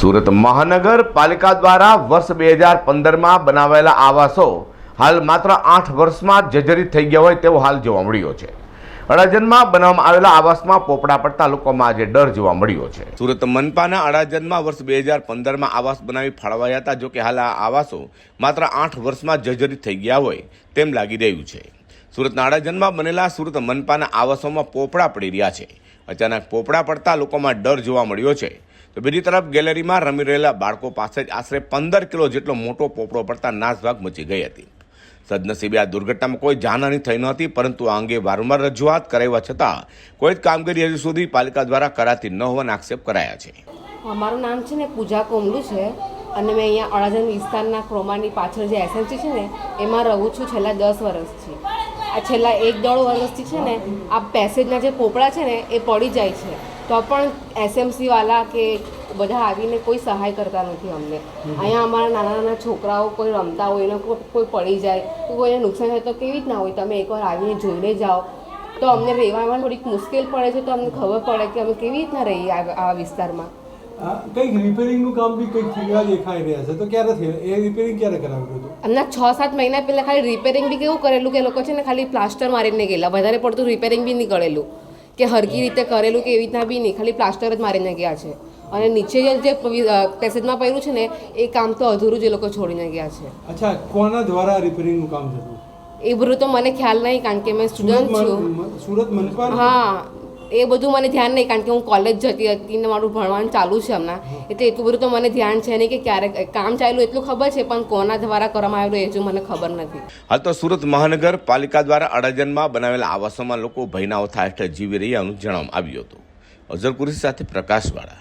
સુરત મહાનગરપાલિકા દ્વારા વર્ષ બે હજાર પંદરમાં બનાવેલા આવાસો હાલ માત્ર આઠ વર્ષમાં જર્જરિત થઈ ગયા હોય તેવો હાલ જોવા મળ્યો છે. અડાજનમાં બનાવવામાં આવેલા આવાસમાં પોપડા પડતા લોકોમાં આજે ડર જોવા મળ્યો છે. સુરત મનપાના અડાજનમાં વર્ષ બે હજાર પંદરમાં આવાસ બનાવી ફાળવાયા હતા, જો કે હાલ આ આવાસો માત્ર આઠ વર્ષમાં જર્જરિત થઈ ગયા હોય તેમ લાગી રહ્યું છે. સુરતના અડાજનમાં બનેલા સુરત મનપાના આવાસોમાં પોપડા પડી રહ્યા છે. અચાનક પોપડા પડતા લોકોમાં ડર જોવા મળ્યો છે. તો બીજી તરફ ગેલેરીમાં રમી રહેલા બાળકો પાસે જ આશરે પંદર કિલો જેટલો મોટો પોપડો પડતા નાસભાગ મચી ગઈ હતી. સદનસીબે આ દુર્ઘટનામાં કોઈ જાનહાની થઈ નહોતી પરંતુ આ અંગે વારંવાર રજૂઆત કરાવવા છતાં કોઈ જ કામગીરી હજુ સુધી પાલિકા દ્વારા કરાતી ન હોવાના આક્ષેપ કરાયા છે. મારું નામ છે ને પૂજા કોમલું છે અને મેં અહીંયા અડાજણ વિસ્તારના ક્રોમાની પાછળ જે એસએમસી છે ને, એમાં રહું છું છેલ્લા દસ વર્ષથી. આ છેલ્લા એક દોઢ વર્ષથી છે ને આ પેસેજના જે પોપડા છે ને એ પડી જાય છે. તો પણ એસએમસીવાલા કે બધા આવીને કોઈ સહાય કરતા નથી અમને. અહીંયા અમારા નાના નાના છોકરાઓ કોઈ રમતા હોય એને કોઈ પડી જાય તો કોઈને નુકસાન થાય તો કેવી રીતના હોય? તમે એકવાર આવીને જોઈને જાઓ. તો અમને રહેવામાં થોડીક મુશ્કેલ પડે છે તો અમને ખબર પડે કે અમે કેવી રીતના રહીએ આ વિસ્તારમાં. કંઈક રિપેરિંગનું કામ બી કંઈક થયા દેખાઈ રહ્યા છે. તો ક્યારે થયું? એ રિપેરિંગ ક્યારે કરાવ્યું હતું? હમણાં છ સાત મહિના પહેલાં ખાલી રિપેરિંગ બી કેવું કરેલું કે લોકો છે ને ખાલી પ્લાસ્ટર મારીને ગયેલા. વધારે પડતું રિપેરિંગ બી નહીં કરેલું. કે હરકી રીતે કરેલું કે એવી રીતના બી નહીં. ખાલી પ્લાસ્ટર જ મારીને ગયા છે. અને નીચે જે પેસેજમાં પડ્યું છે ને એ કામ તો અધૂરું જ એ લોકો છોડીને ગયા છે. અચ્છા કોના દ્વારા રિપેરિંગનું કામ થતું? એ બધું તો મને ખ્યાલ નહીં કારણ કે મેં સ્ટુડન્ટ છું. સુરત મનપા હા. એ બધું મને ધ્યાન નહીં, કારણ કે હું કોલેજ જતી હતી ને મારું ભણવાનું ચાલુ છે હમણાં. એટલે એટલું બધું તો મને ધ્યાન છે નહીં કે ક્યારે કામ ચાલ્યું એટલું ખબર છે, પણ કોના દ્વારા કરવામાં આવેલું એ જો મને ખબર નથી. હાલ તો સુરત મહાનગર પાલિકા દ્વારા અડાજનમાં બનાવેલા આવાસોમાં લોકો ભયના ઓથા હેઠળ જીવી રહ્યાનું જણાવવામાં આવ્યું હતું. અઝર સાથે પ્રકાશવાળા.